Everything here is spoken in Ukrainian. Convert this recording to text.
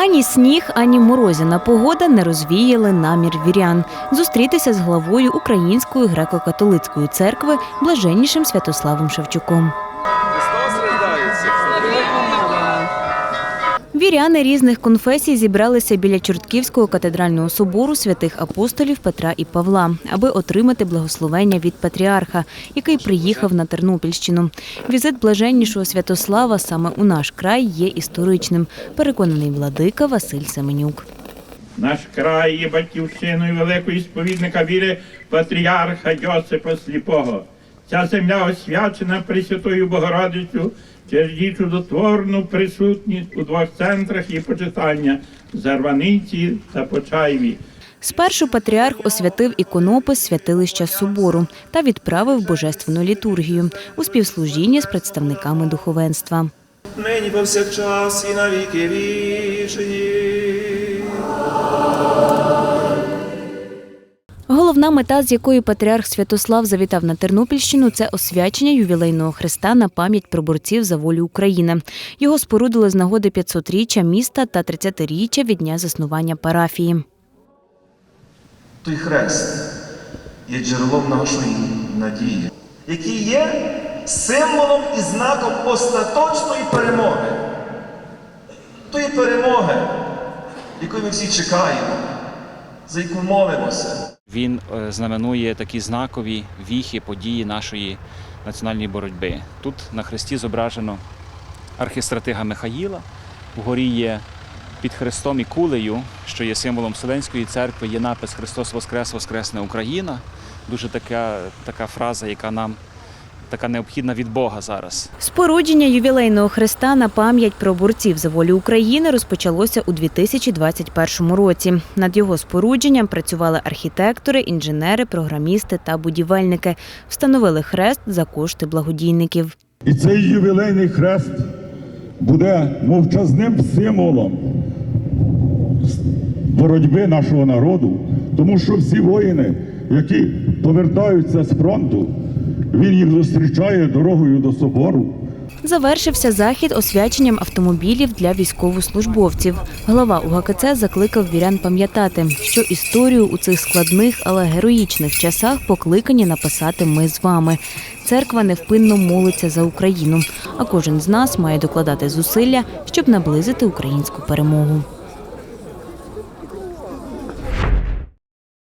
Ані сніг, ані морозяна погода не розвіяли намір вірян зустрітися з главою Української греко-католицької церкви блаженнішим Святославом Шевчуком. Віряни різних конфесій зібралися біля Чортківського катедрального собору святих апостолів Петра і Павла, аби отримати благословення від патріарха, який приїхав на Тернопільщину. Візит блаженнішого Святослава саме у наш край є історичним. Переконаний владика Василь Семенюк. Наш край є батьківщиною великої сповідника віри патріарха Йосипа Сліпого. Ця земля освячена Пресвятою Богородицю через її чудотворну присутність у двох центрах її почитання Зарваниці та Почаєві. Спершу патріарх освятив іконопис святилища собору та відправив божественну літургію у співслужінні з представниками духовенства. Нині повсякчас і на віки вічні. Головна мета, з якою патріарх Святослав завітав на Тернопільщину, це освячення ювілейного хреста на пам'ять про борців за волю України. Його спорудили з нагоди 500-річчя міста та 30-річчя від дня заснування парафії. Той хрест є джерелом нашої надії, який є символом і знаком остаточної перемоги. Тої перемоги, якої ми всі чекаємо, за яку молимося. Він е, знаменує такі знакові віхи події нашої національної боротьби. Тут на хресті зображено архістратига Михаїла. Вгорі є під хрестом і кулею, що є символом Вселенської церкви, є напис Христос Воскрес, Воскресне Україна. Дуже така, така фраза, яка нам така необхідна від Бога зараз. Спорудження ювілейного хреста на пам'ять про борців за волю України розпочалося у 2021 році. Над його спорудженням працювали архітектори, інженери, програмісти та будівельники. Встановили хрест за кошти благодійників. І цей ювілейний хрест буде мовчазним символом боротьби нашого народу, тому що всі воїни, які повертаються з фронту, він їх зустрічає дорогою до собору. Завершився захід освяченням автомобілів для військовослужбовців. Глава УГКЦ закликав вірян пам'ятати, що історію у цих складних, але героїчних часах покликані написати ми з вами. Церква невпинно молиться за Україну, а кожен з нас має докладати зусилля, щоб наблизити українську перемогу.